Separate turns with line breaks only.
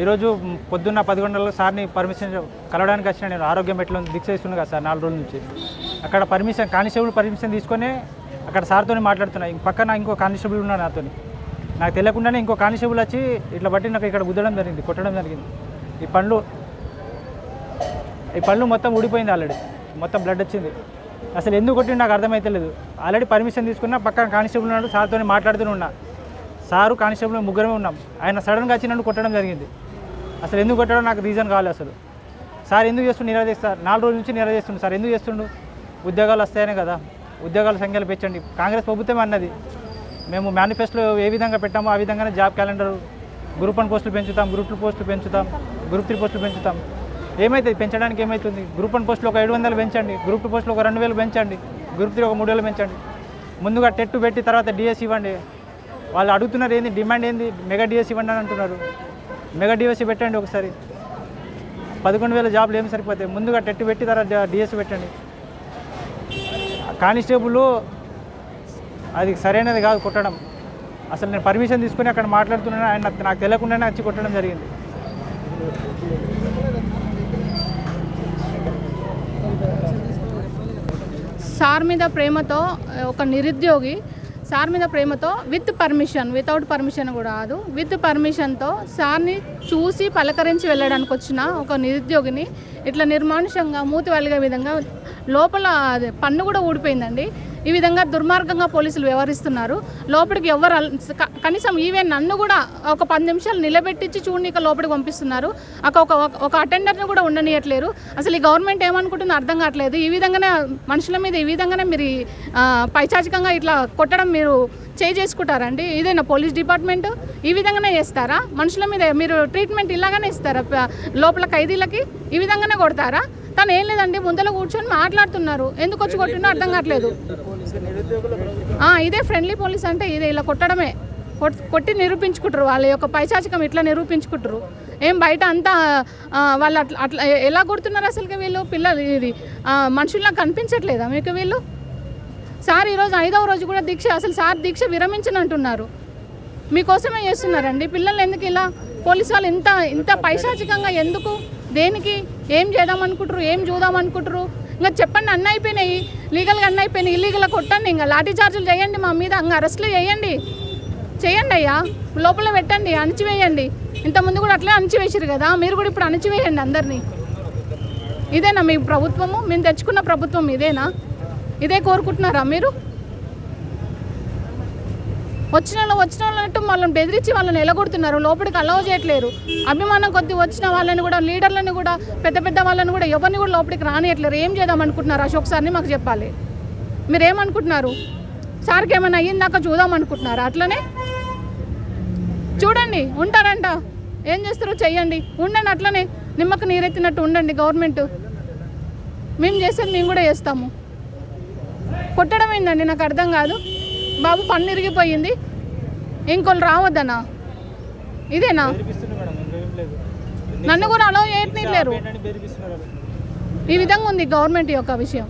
ఈరోజు పొద్దున్న పది గంటల్లో సార్ని పర్మిషన్ కలవడానికి వచ్చిన నేను ఆరోగ్యం ఎట్లా ఉంది దీక్ష ఇస్తున్నా కదా సార్ నాలుగు రోజుల నుంచి. అక్కడ పర్మిషన్ కానిస్టేబుల్ పర్మిషన్ తీసుకొని అక్కడ సార్తో మాట్లాడుతున్నా. ఇంక పక్కన ఇంకో కానిస్టేబుల్ ఉన్నాడు నాతో నాకు తెలియకుండానే ఇంకో కానిస్టేబుల్ వచ్చి ఇట్లా బట్టి నాకు ఇక్కడ గుద్దడం జరిగింది కొట్టడం జరిగింది. ఈ పండ్లు ఈ పళ్ళు మొత్తం ఊడిపోయింది ఆల్రెడీ మొత్తం బ్లడ్ వచ్చింది. అసలు ఎందుకు కొట్టి నాకు అర్థమైతలేదు ఆల్రెడీ పర్మిషన్ తీసుకున్నా పక్కన కానిస్టేబుల్ ఉన్నాడు సార్తో మాట్లాడుతూనే ఉన్నా. సారు కానిస్టేబుల్ ముగ్గురమే ఉన్నాం. ఆయన సడన్గా వచ్చి నన్ను కొట్టడం జరిగింది. అసలు ఎందుకు కొట్టాడో నాకు రీజన్ కావాలి అసలు. సార్ ఎందుకు చేస్తుండు నిరాదేస్తారు నాలుగు రోజుల నుంచి నిరాదేస్తుండు సార్ ఎందుకు చేస్తుండు? ఉద్యోగాలు వస్తాయనే కదా. ఉద్యోగాల సంఖ్యలు పెంచండి. కాంగ్రెస్ ప్రభుత్వం అన్నది. మేము మేనిఫెస్టోలో ఏ విధంగా పెట్టామో ఆ విధంగానే జాబ్ క్యాలెండర్ గ్రూప్ వన్ పోస్టులు పెంచుతాం గ్రూప్ టూ పోస్టులు పెంచుతాం గ్రూప్ త్రీ పోస్టులు పెంచుతాం. ఏమవుతుంది పెంచడానికి ఏమవుతుంది గ్రూప్ వన్ పోస్టులు ఒక ఏడు వందలు పెంచండి. గ్రూప్ టూ పోస్టులు ఒక రెండు వేలు పెంచండి. గ్రూప్ త్రీ ఒక మూడు వేలు పెంచండి. ముందుగా టెట్టు పెట్టి తర్వాత డిఎస్ ఇవ్వండి. వాళ్ళు అడుగుతున్నారు ఏంది? డిమాండ్ ఏంది? మెగా డిఎస్ ఇవ్వండి అని అంటున్నారు. మెగా డిఎస్సి పెట్టండి ఒకసారి. పదకొండు వేల జాబ్లు ఏమి సరిపోతాయి? ముందుగా టెట్ పెట్టి తర్వాత డిఎస్ పెట్టండి. కానిస్టేబుల్ అది సరైనది కాదు కొట్టడం. అసలు నేను పర్మిషన్ తీసుకుని అక్కడ మాట్లాడుతున్నాను ఆయన నాకు- నాకు తెలియకుండానే వచ్చి కొట్టడం జరిగింది.
సార్ మీద ప్రేమతో ఒక నిరుద్యోగి సార్ మీద ప్రేమతో విత్ పర్మిషన్ వితౌట్ పర్మిషన్ కూడా కాదు విత్ పర్మిషన్తో సార్ని చూసి పలకరించి వెళ్ళడానికి వచ్చిన ఒక నిరుద్యోగిని ఇట్లా నిర్మానుషంగా మూతి వెళ్ళగే విధంగా లోపల పన్ను కూడా ఊడిపోయిందండి. ఈ విధంగా దుర్మార్గంగా పోలీసులు వ్యవహరిస్తున్నారు. లోపలికి ఎవరు క- కనీసం ఈవెన్ నన్ను కూడా ఒక పది నిమిషాలు నిలబెట్టించి చూడనిక లోపలికి పంపిస్తున్నారు. ఒక ఒక ఒక అటెండర్ని కూడా ఉండనియట్లేరు. అసలు ఈ గవర్నమెంట్ ఏమనుకుంటుందో అర్థం కావట్లేదు. ఈ విధంగానే మనుషుల మీద ఈ విధంగానే మీరు పైచాచికంగా ఇట్లా కొట్టడం మీరు చేయి చేసుకుంటారండి. ఇదేనా పోలీస్ డిపార్ట్మెంట్? ఈ విధంగానే చేస్తారా? మనుషుల మీద మీరు ట్రీట్మెంట్ ఇలాగానే ఇస్తారా? లోపల ఖైదీలకి? ఈ విధంగానే కొడతారా? తను ఏం లేదండి ముందర కూర్చొని మాట్లాడుతున్నారు. ఎందుకు వచ్చి కొట్టినో అర్థం కావట్లేదు. ఇదే ఫ్రెండ్లీ పోలీస్ అంటే ఇదే ఇలా కొట్టడమే. కొట్టి నిరూపించుకుంటారు. వాళ్ళ యొక్క పైశాచికం ఇట్లా నిరూపించుకుంటారు. ఏం బయట అంతా వాళ్ళు అట్లా అట్లా ఎలా కొడుతున్నారు అసలుకి వీళ్ళు? పిల్లలు ఇది మనుషుల్లా కనిపించట్లేదా మీకు వీళ్ళు? సార్ ఈరోజు ఐదవ రోజు కూడా దీక్ష అసలు సార్ దీక్ష విరమించనంటున్నారు. మీకోసమే చేస్తున్నారండి? పిల్లలు ఎందుకు ఇలా పోలీసు వాళ్ళు ఇంత ఇంత పైశాచికంగా ఎందుకు? దేనికి? ఏం చేద్దాం అనుకుంటారు ఏం చూద్దాం అనుకుంటారు ఇంకా చెప్పండి అన్న అయిపోయినాయి. లీగల్గా అన్న అయిపోయినాయి. ఇల్లీగల్గా కొట్టండి. ఇంకా లాఠీ చార్జీలు చేయండి మా మీద. ఇంకా అరెస్టులు చేయండి. చేయండి అయ్యా. లోపల పెట్టండి. అణిచివేయండి. ఇంతకుముందు కూడా అట్లే అణిచివేసారు కదా. మీరు కూడా ఇప్పుడు అణిచివేయండి అందరినీ. ఇదేనా మీ ప్రభుత్వము? మేము తెచ్చుకున్న ప్రభుత్వం ఇదేనా? ఇదే కోరుకుంటున్నారా మీరు? వచ్చిన వాళ్ళు వచ్చిన వాళ్ళంటూ వాళ్ళని బెదిరించి వాళ్ళని ఎలగొడుతున్నారు. లోపలికి అలౌ చేయట్లేరు. అభిమానం కొద్ది వచ్చిన వాళ్ళని కూడా లీడర్లను కూడా పెద్ద పెద్ద వాళ్ళని కూడా ఎవరిని కూడా లోపలికి రానియట్లేరు. ఏం చేద్దాం అనుకుంటున్నారు? అశోక్ సార్ని మాకు చెప్పాలి. మీరు ఏమనుకుంటున్నారు సార్కి ఏమైనా అయ్యిందాక చూద్దాం అనుకుంటున్నారా? అట్లనే? చూడండి ఉంటారంట. ఏం చేస్తారో చెయ్యండి. ఉండండి అట్లనే. నిమ్మకు నీరెత్తినట్టు ఉండండి గవర్నమెంట్. మేము చేసేది మేము కూడా చేస్తాము. కొట్టడం ఏందండి నాకు అర్థం కాదు. బాబు పన్ను ఇరిగిపోయింది. ఇంకోళ్ళు రావద్దనా? ఇదేనా? నన్ను కూడా అలౌ చేయట్లేరు ఈ విధంగా ఉంది గవర్నమెంట్ యొక్క విషయం.